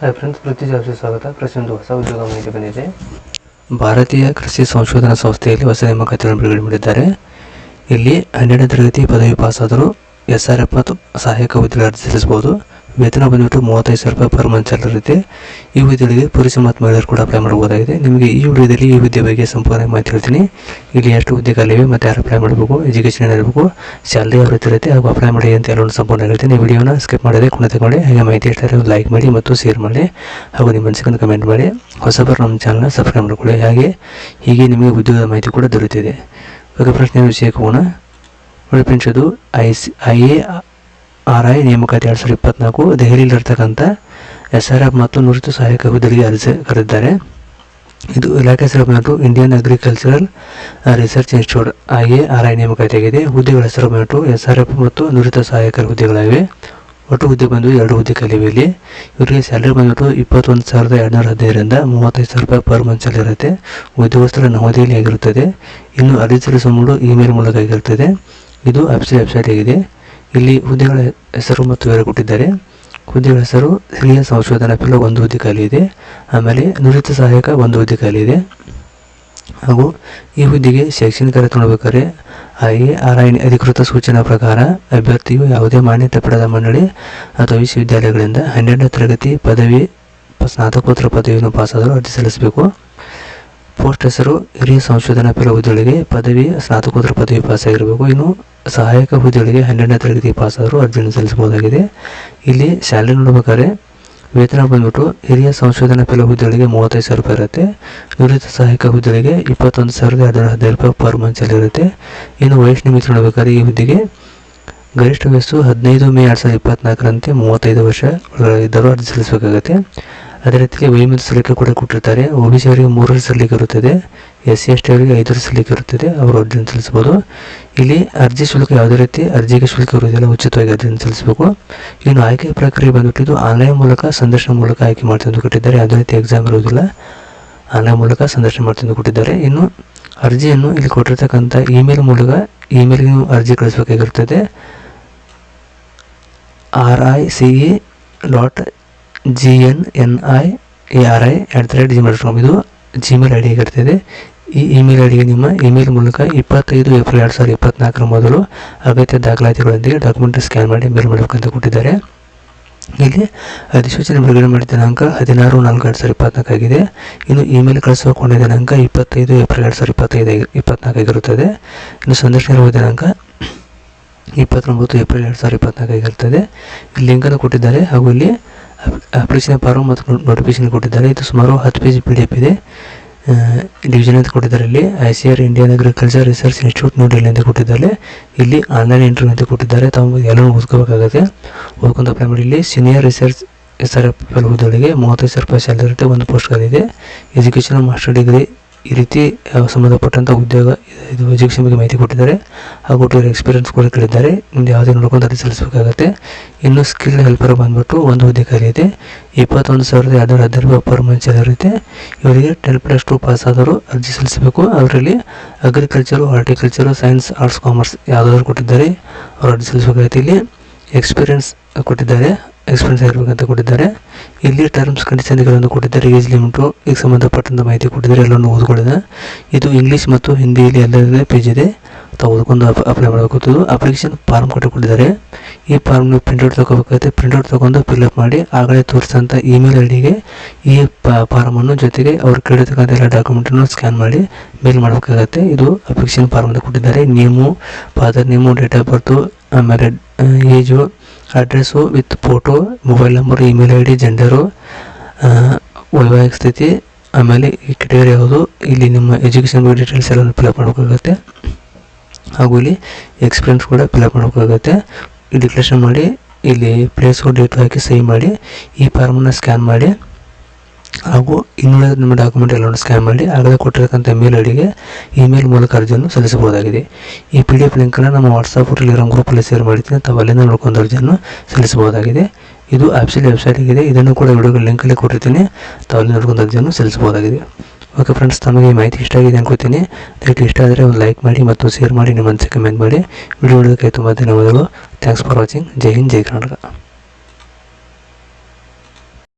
Hi friends ಪ್ರತಿ ಜಾಬ್ಸ್ಗೆ ಸ್ವಾಗತ. ಪ್ರತಿಯೊಂದು ಹೊಸ ಉದ್ಯೋಗ ಮಾಹಿತಿ ಬಂದಿದೆ. ಭಾರತೀಯ ಕೃಷಿ ಸಂಶೋಧನಾ ಸಂಸ್ಥೆಯಲ್ಲಿ ಹೊಸ ನೇಮಕಾತಿಗಳನ್ನು ಬಿಡುಗಡೆ ಮಾಡಿದ್ದಾರೆ. ಇಲ್ಲಿ ಹನ್ನೆರಡನೇ ತರಗತಿ ಪದವಿ ಪಾಸಾದರೂ ಎಸ್ ಆರ್ ಎಫ್ ಮತ್ತು ಸಹಾಯಕ ಹುದ್ದೆಗೆ ಅರ್ಜಿ ಸಲ್ಲಿಸಬಹುದು. ವೇತನ ಬಂದ್ಬಿಟ್ಟು ಮೂವತ್ತೈದು ಸಾವಿರ ರೂಪಾಯಿ ಪರ್ ಮಂತ್ ಸ್ಯಾಲರಿ ಇರುತ್ತೆ. ಈ ಹುದ್ದೆಗಳಿಗೆ ಪುರುಷ ಮತ್ತು ಮಹಿಳೆಯರು ಕೂಡ ಅಪ್ಲೈ ಮಾಡಬಹುದಾಗಿದೆ. ನಿಮಗೆ ಈ ವಿಡಿಯೋದಲ್ಲಿ ಈ ವಿದ್ಯೆ ಬಗ್ಗೆ ಸಂಪೂರ್ಣ ಮಾಹಿತಿ ಹೇಳ್ತೀನಿ. ಇಲ್ಲಿ ಎಷ್ಟು ಹುದ್ದೆ ಮತ್ತು ಯಾರು ಅಪ್ಲೈ ಮಾಡಬೇಕು ಎಜುಕೇಷನ್ ಏನಿರಬೇಕು ಸ್ಯಾಲರಿ ಯಾವ ರೀತಿ ಇರುತ್ತೆ ಹಾಗೂ ಅಪ್ಲೈ ಮಾಡಿ ಅಂತ ಎಲ್ಲರೂ ಸಂಪೂರ್ಣ ಹೇಳ್ತೀನಿ. ವಿಡಿಯೋನ ಸ್ಕಿಪ್ ಮಾಡಿದೆ ಕೊನೆ ಮಾಡಿ ಹಾಗೆ ಮಾಹಿತಿ ಇಷ್ಟ ಲೈಕ್ ಮಾಡಿ ಮತ್ತು ಶೇರ್ ಮಾಡಿ. ಹಾಗೂ ನಿಮ್ಮ ಮನಸ್ಸಿಗೆ ಕಮೆಂಟ್ ಮಾಡಿ. ಹೊಸಬರು ನಮ್ಮ ಚಾನಲ್ನ ಸಬ್ಸ್ಕ್ರೈಬ್ ಮಾಡಿಕೊಳ್ಳಿ. ಹಾಗೆ ಹೀಗೆ ನಿಮಗೆ ಉದ್ಯೋಗದ ಮಾಹಿತಿ ಕೂಡ ದೊರೆಯುತ್ತಿದೆ. ಓಕೆ ಪ್ರಶ್ನೆ ವಿಷಯಕ್ಕೆ ಹೋಗೋಣ. ನೋಡಿ ಫ್ರೆಂಡ್ಸ್ ಅದು I C, I A R I ನೇಮಕಾತಿ ಎರಡು ಸಾವಿರದ ಇಪ್ಪತ್ನಾಲ್ಕು ದೆಹಲಿಯಲ್ಲಿರ್ತಕ್ಕಂಥ ಎಸ್ ಆರ್ ಎಫ್ ಮತ್ತು ನುರಿತ ಸಹಾಯಕ ಹುದ್ದೆಗಳಿಗೆ ಅರ್ಜಿ ಕರೆದಿದ್ದಾರೆ. ಇದು ಇಲಾಖೆ ಹೆಸರು ಇಂಡಿಯನ್ ಅಗ್ರಿಕಲ್ಚರಲ್ ರಿಸರ್ಚ್ ಇನ್ಸ್ಟಿಟ್ಯೂಟ್ ಹಾಗೆ ಆರ್ ಐ ನೇಮಕಾತಿಯಾಗಿದೆ ಹುದ್ದೆಗಳ ಹೆಸರು ಎಸ್ ಆರ್ ಎಫ್ ಮತ್ತು ನುರಿತ ಸಹಾಯಕರ ಹುದ್ದೆಗಳಿವೆ ಒಟ್ಟು ಹುದ್ದೆ ಬಂದು ಎರಡು ಹುದ್ದೆ ಕಲಿವೆ ಇಲ್ಲಿ. ಇವರಿಗೆ ಸ್ಯಾಲರಿ ಬಂದ್ಬಿಟ್ಟು ಇಪ್ಪತ್ತೊಂದು ಸಾವಿರದ ಎರಡುನೂರ ಹದಿನೈದರಿಂದ ಮೂವತ್ತೈದು ಸಾವಿರ ರೂಪಾಯಿ ಪರ್ ಮಂತ್ ಇರುತ್ತೆ. ಉದ್ಯೋಗಸ್ಥರ ನವದೆಹಲಿ ಆಗಿರುತ್ತದೆ. ಇನ್ನು ಅರ್ಜಿ ಸಲ್ಲಿಸುವ ಇಮೇಲ್ ಮೂಲಕ ಆಗಿರುತ್ತದೆ. ಇದು ವೆಬ್ಸೈಟ್ ವೆಬ್ಸೈಟ್ ಆಗಿದೆ. ಇಲ್ಲಿ ಹುದ್ದೆಗಳ ಹೆಸರು ಮತ್ತು ವಿವರ ಕೊಟ್ಟಿದ್ದಾರೆ. ಹುದ್ದೆಗಳ ಹೆಸರು ಹಿರಿಯ ಸಂಶೋಧನಾ ಫೆಲೋ ಒಂದು ಹುದ್ದೆ ಖಾಲಿ ಇದೆ. ಆಮೇಲೆ ನುರಿತ ಸಹಾಯಕ ಒಂದು ಹುದ್ದೆ ಖಾಲಿ ಇದೆ. ಹಾಗೂ ಈ ಹುದ್ದೆಗೆ ಶೈಕ್ಷಣಿಕ ನೋಡಬೇಕಾದ್ರೆ ಎ ಆರ್ ಐ ಅಧಿಕೃತ ಸೂಚನಾ ಪ್ರಕಾರ ಅಭ್ಯರ್ಥಿಯು ಯಾವುದೇ ಮಾನ್ಯತೆ ಪಡೆದ ಮಂಡಳಿ ಅಥವಾ ವಿಶ್ವವಿದ್ಯಾಲಯಗಳಿಂದ ಹನ್ನೆರಡನೇ ತರಗತಿ ಪದವಿ ಸ್ನಾತಕೋತ್ತರ ಪದವಿಯನ್ನು ಪಾಸಾದರೂ ಅರ್ಜಿ ಸಲ್ಲಿಸಬೇಕು. ಪೋಸ್ಟ್ ಹೆಸರು ಹಿರಿಯ ಸಂಶೋಧನಾ ಪಿಲ ಹುದ್ದೆಗಳಿಗೆ ಪದವಿ, ಸ್ನಾತಕೋತ್ತರ ಪದವಿ ಪಾಸಾಗಿರಬೇಕು. ಇನ್ನು ಸಹಾಯಕ ಹುದ್ದೆಗಳಿಗೆ ಹನ್ನೆರಡನೇ ತರಗತಿ ಪಾಸಾದರೂ ಅರ್ಜಿಯನ್ನು ಸಲ್ಲಿಸಬಹುದಾಗಿದೆ. ಇಲ್ಲಿ ಶಾಲೆ ನೋಡಬೇಕಾದ್ರೆ ವೇತನ ಬಂದ್ಬಿಟ್ಟು ಹಿರಿಯ ಸಂಶೋಧನಾ ಪಿಲ ಹುದ್ದೆಗಳಿಗೆ ಮೂವತ್ತೈದು ಸಾವಿರ ರೂಪಾಯಿ ಇರುತ್ತೆ. ನಿವೃತ್ತ ಸಹಾಯಕ ಹುದ್ದೆಗಳಿಗೆ ಇಪ್ಪತ್ತೊಂದು ಸಾವಿರದ ಎರಡುನೂರ ಹದಿನೈದು ರೂಪಾಯಿ ಪರ್ ಮಂತ್ ಇರುತ್ತೆ. ಇನ್ನು ವಯಸ್ಸು ನಿಮಿತ್ತ ನೋಡಬೇಕಾದ್ರೆ ಈ ಹುದ್ದೆಗೆ ಗರಿಷ್ಠ ವಯಸ್ಸು ಹದಿನೈದು ಮೇ ಎರಡು ಸಾವಿರದ ಇಪ್ಪತ್ತ್ನಾಲ್ಕರಂತೆ ಮೂವತ್ತೈದು ವರ್ಷ ಇದ್ದರೂ ಅರ್ಜಿ ಸಲ್ಲಿಸಬೇಕಾಗುತ್ತೆ. ಅದೇ ರೀತಿಯಲ್ಲಿ ವೈಮತ ಸಲ್ಲಿಕೆ ಕೂಡ ಕೊಟ್ಟಿರ್ತಾರೆ. ಒ ಬಿ ಸಿ ಅವರಿಗೆ ಮೂರು ಸಲ್ಲಿಕೆ ಇರುತ್ತದೆ. ಎಸ್ ಸಿ ಎಸ್ ಟಿ ಅವರಿಗೆ ಐದು ಸಲ್ಲಿಕೆ ಇರುತ್ತದೆ. ಅವರು ಅರ್ಜಿಯನ್ನು ಸಲ್ಲಿಸಬಹುದು. ಇಲ್ಲಿ ಅರ್ಜಿ ಶುಲ್ಕ ಯಾವುದೇ ರೀತಿ ಅರ್ಜಿಗೆ ಶುಲ್ಕ ಇರುವುದಿಲ್ಲ. ಉಚಿತವಾಗಿ ಅರ್ಜಿಯನ್ನು ಸಲ್ಲಿಸಬೇಕು. ಇನ್ನು ಆಯ್ಕೆ ಪ್ರಕ್ರಿಯೆ ಬಂದ್ಬಿಟ್ಟಿದ್ದು ಆನ್ಲೈನ್ ಮೂಲಕ ಸಂದರ್ಶನ ಮೂಲಕ ಆಯ್ಕೆ ಮಾಡ್ತಂದು ಕೊಟ್ಟಿದ್ದಾರೆ. ಯಾವುದೇ ರೀತಿ ಎಕ್ಸಾಮ್ ಇರುವುದಿಲ್ಲ. ಆನ್ಲೈನ್ ಮೂಲಕ ಸಂದರ್ಶನ ಮಾಡ್ತಂದು ಕೊಟ್ಟಿದ್ದಾರೆ. ಇನ್ನು ಅರ್ಜಿಯನ್ನು ಇಲ್ಲಿ ಕೊಟ್ಟಿರ್ತಕ್ಕಂಥ ಇಮೇಲ್ ಮೂಲಕ ಇಮೇಲ್ಗೆ ನೀವು ಅರ್ಜಿ ಕಳಿಸಬೇಕಾಗಿರ್ತದೆ. R I C E dot G N N I A R I at the rate Gmail dot com ಇದು ಜಿಮೇಲ್ ಐ ಡಿ ಆಗಿರ್ತದೆ ಈ ಇಮೇಲ್ ಐ ಡಿಗೆ ನಿಮ್ಮ ಇಮೇಲ್ ಮೂಲಕ ಇಪ್ಪತ್ತೈದು ಏಪ್ರಿಲ್ ಎರಡು ಸಾವಿರದ ಇಪ್ಪತ್ನಾಲ್ಕರ ಮೊದಲು ಅಗತ್ಯ ದಾಖಲಾತಿಗಳೊಂದಿಗೆ ಡಾಕ್ಯುಮೆಂಟ್ ಸ್ಕ್ಯಾನ್ ಮಾಡಿ ಮೇಲ್ ಮಾಡಬೇಕಂತ ಕೊಟ್ಟಿದ್ದಾರೆ. ಇಲ್ಲಿ ಅಧಿಸೂಚನೆ ಬಿಡುಗಡೆ ಮಾಡಿದ ದಿನಾಂಕ ಹದಿನಾರು ನಾಲ್ಕು ಎರಡು ಸಾವಿರದ ಇಪ್ಪತ್ನಾಲ್ಕಾಗಿದೆ ಇನ್ನು ಇಮೇಲ್ ಕಳಿಸುವ ಕೊನೆಯ ದಿನಾಂಕ ಇಪ್ಪತ್ತೈದು ಏಪ್ರಿಲ್ ಎರಡು ಸಾವಿರದ ಇಪ್ಪತ್ತೈದು ಇಪ್ಪತ್ನಾಲ್ಕಾಗಿರುತ್ತದೆ ಇನ್ನು ಸಂದರ್ಶನ ಇರುವ ದಿನಾಂಕ ಇಪ್ಪತ್ತೊಂಬತ್ತು ಏಪ್ರಿಲ್ ಎರಡು ಸಾವಿರದ ಇಲ್ಲಿ ಲಿಂಕನ್ನು ಕೊಟ್ಟಿದ್ದಾರೆ. ಹಾಗೂ ಇಲ್ಲಿ ಅಪ್ಲಿಕೇಶನ್ ಫಾರ್ಮ್ ಮತ್ತು ನೋಟಿಫಿಕೇಶನ್ ಕೊಟ್ಟಿದ್ದಾರೆ. ಇದು ಸುಮಾರು ಹತ್ತು ಪೇಜ್ ಪಿ ಡಿ ಎಫ್ ಇದೆ ಡಿವಿಷನ್ ಅಂತ ಕೊಟ್ಟಿದ್ದಾರೆ ಇಲ್ಲಿ. I C R Indian agriculture research institute New Delhi ಅಂತ ಕೊಟ್ಟಿದ್ದಾರೆ. ಇಲ್ಲಿ ಆನ್ಲೈನ್ ಇಂಟರ್ವ್ಯೂ ಅಂತ ಕೊಟ್ಟಿದ್ದಾರೆ. ತಾವು ಎಲ್ಲರೂ ಓದ್ಕೋಬೇಕಾಗುತ್ತೆ. ಓದ್ಕೊಂಡು ಅಪ್ಲೈ ಮಾಡಿ. ಇಲ್ಲಿ senior research S R F L ಮೂವತ್ತೈದು ಸಾವಿರ ರೂಪಾಯಿ ಸ್ಯಾಲರಿ ಇರುತ್ತೆ ಒಂದು ಪೋಸ್ಟ್ಗಳಿದೆ ಎಜುಕೇಷನ್ ಮಾಸ್ಟರ್ ಡಿಗ್ರಿ ಈ ರೀತಿ ಸಂಬಂಧಪಟ್ಟಂಥ ಉದ್ಯೋಗ ಇದು ಎಜುಕೇಷನ್ ಬಗ್ಗೆ ಮಾಹಿತಿ ಕೊಟ್ಟಿದ್ದಾರೆ. ಹಾಗೂ ಟೂರ್ ಎಕ್ಸ್ಪೀರಿಯನ್ಸ್ ಕೂಡ ಕೇಳಿದ್ದಾರೆ. ಮುಂದೆ ಯಾವುದೇ ನೋಡ್ಕೊಂಡು ಅರ್ಜಿ ಸಲ್ಲಿಸಬೇಕಾಗುತ್ತೆ. ಇನ್ನು ಸ್ಕಿಲ್ ಹೆಲ್ಪರ್ ಬಂದ್ಬಿಟ್ಟು ಒಂದು ಹುದ್ದೆ ಇದೆ. ಇಪ್ಪತ್ತೊಂದು ಸಾವಿರದ ಎರಡುನೂರ ಹದಿನೈದು ರೂಪಾಯಿ ಪರ್ ಇವರಿಗೆ ಟೆನ್ ಪ್ಲಸ್ ಟು ಪಾಸ್ ಆದರೂ ಅರ್ಜಿ ಸಲ್ಲಿಸಬೇಕು. ಅವರಲ್ಲಿ agriculture horticulture science arts commerce ಯಾವುದಾದ್ರು ಕೊಟ್ಟಿದ್ದಾರೆ. ಅವರು ಅರ್ಜಿ ಸಲ್ಲಿಸಬೇಕಾಗುತ್ತೆ ಇಲ್ಲಿ. ಎಕ್ಸ್ಪೀರಿಯನ್ಸ್ ಕೊಟ್ಟಿದ್ದಾರೆ ಎಕ್ಸ್ಪೀರಿಯನ್ಸ್ ಆಗಿರ್ಬೇಕಂತ ಕೊಟ್ಟಿದ್ದಾರೆ. ಇಲ್ಲಿ ಟರ್ಮ್ಸ್ ಕಂಡೀಷನ್ಗಳನ್ನು ಕೊಟ್ಟಿದ್ದಾರೆ ಏಜ್ ಲಿಮಿಟು ಈಗ ಸಂಬಂಧಪಟ್ಟಂಥ ಮಾಹಿತಿ ಕೊಟ್ಟಿದ್ದಾರೆ, ಎಲ್ಲವನ್ನು ಓದ್ಕೊಳ್ಳೋಣ. ಇದು ಇಂಗ್ಲೀಷ್ ಮತ್ತು ಹಿಂದಿಯಲ್ಲಿ ಎಲ್ಲದೇ ಪೇಜ್ ಇದೆ. ತಾವು ಓದ್ಕೊಂಡು ಅಪ್ಲೈ ಮಾಡಬೇಕು ಅಪ್ಲಿಕೇಶನ್ ಫಾರ್ಮ್ ಕೊಟ್ಟು ಕೊಟ್ಟಿದ್ದಾರೆ. ಈ ಫಾರ್ಮ್ನ ಪ್ರಿಂಟ್ಔಟ್ ತಗೋಬೇಕಾಗುತ್ತೆ ಪ್ರಿಂಟ್ಔಟ್ ತೊಗೊಂಡು ಫಿಲ್ಅಪ್ ಮಾಡಿ, ಆಗಲೇ ತೋರಿಸಿದಂಥ ಇಮೇಲ್ ಐ ಡಿಗೆ ಈ ಫಾರ್ಮನ್ನು ಜೊತೆಗೆ ಅವ್ರು ಕೇಳಿರ್ತಕ್ಕಂಥ ಎಲ್ಲ ಡಾಕ್ಯುಮೆಂಟನ್ನು ಸ್ಕ್ಯಾನ್ ಮಾಡಿ ಮೇಲ್ ಮಾಡಬೇಕಾಗತ್ತೆ. ಇದು ಅಪ್ಲಿಕೇಶನ್ ಫಾರ್ಮ್ ಅಂತ ಕೊಟ್ಟಿದ್ದಾರೆ. Name father name date of birth ಆಮೇಲೆ age address with photo, mobile number, email I D gender ವೈವಾಹಿಕ ಸ್ಥಿತಿ, ಆಮೇಲೆ ಈ ಕೆಟಗರಿ ಯಾವುದು, ಇಲ್ಲಿ ನಿಮ್ಮ ಎಜುಕೇಷನ್ ಬಗ್ಗೆ ಡೀಟೇಲ್ಸ್ ಎಲ್ಲ ಫಿಲಪ್ ಮಾಡಬೇಕಾಗುತ್ತೆ ಹಾಗೂ ಇಲ್ಲಿ ಎಕ್ಸ್ಪೀರಿಯನ್ಸ್ ಕೂಡ ಫಿಲಪ್ ಮಾಡಬೇಕಾಗುತ್ತೆ ಡಿಕ್ಲೇಷನ್ ಮಾಡಿ, ಇಲ್ಲಿ ಪ್ಲೇಸು ಡೇಟ್ ಹಾಕಿ ಸಹಿ ಮಾಡಿ, ಈ ಫಾರ್ಮನ್ನು ಸ್ಕ್ಯಾನ್ ಮಾಡಿ. ಹಾಗೂ ಇನ್ನುಳಿದ ನಿಮ್ಮ ಡಾಕ್ಯುಮೆಂಟ್ ಎಲ್ಲವನ್ನು ಸ್ಕ್ಯಾನ್ ಮಾಡಿ ಆಗಲೇ ಕೊಟ್ಟಿರತಕ್ಕಂಥ ಮೇಲ್ ಅಡಿಗೆ ಇಮೇಲ್ ಮೂಲಕ ಅರ್ಜಿಯನ್ನು ಸಲ್ಲಿಸಬಹುದಾಗಿದೆ. ಈ ಪಿ ಡಿ ಎಫ್ ಲಿಂಕನ್ನು ನಮ್ಮ ವಾಟ್ಸಪ್ ಟೆಲಿಗ್ರಾಮ್ ಗ್ರೂಪಲ್ಲಿ ಶೇರ್ ಮಾಡ್ತೀನಿ ತಾವು ಅಲ್ಲಿಂದ ನೋಡ್ಕೊಂಡು ಅರ್ಜಿಯನ್ನು ಸಲ್ಲಿಸಬಹುದಾಗಿದೆ. ಇದು ಆಫೀಸಿಯಲ್ ವೆಬ್ಸೈಟ್ ಇದೆ ಇದನ್ನು ಕೂಡ ವಿಡಿಯೋ ಲಿಂಕಲ್ಲಿ ಕೊಟ್ಟಿರ್ತೀನಿ. ತಾವು ಅಲ್ಲಿ ನೋಡ್ಕೊಂಡು ಅರ್ಜಿಯನ್ನು ಸಲ್ಲಿಸಬಹುದಾಗಿದೆ. ಓಕೆ ಫ್ರೆಂಡ್ಸ್ ತಮಗೆ ಮಾಹಿತಿ ಇಷ್ಟ ಆಗಿದೆ ಅನ್ಕೋತೀನಿ. ದಯವಿಟ್ಟು ಇಷ್ಟ ಆದರೆ ಒಂದು ಲೈಕ್ ಮಾಡಿ ಮತ್ತು ಶೇರ್ ಮಾಡಿ, ನಿಮ್ಮ ಮನಸ್ಸಿಗೆ ಕಮೆಂಟ್ ಮಾಡಿ. ವಿಡಿಯೋ ನೋಡೋದಕ್ಕೆ ತುಂಬ ಧನ್ಯವಾದಗಳು. ಥ್ಯಾಂಕ್ಸ್ ಫಾರ್ ವಾಚಿಂಗ್ ಜೈ ಹಿಂದ್, ಜೈ ಕರ್ನಾಟಕ.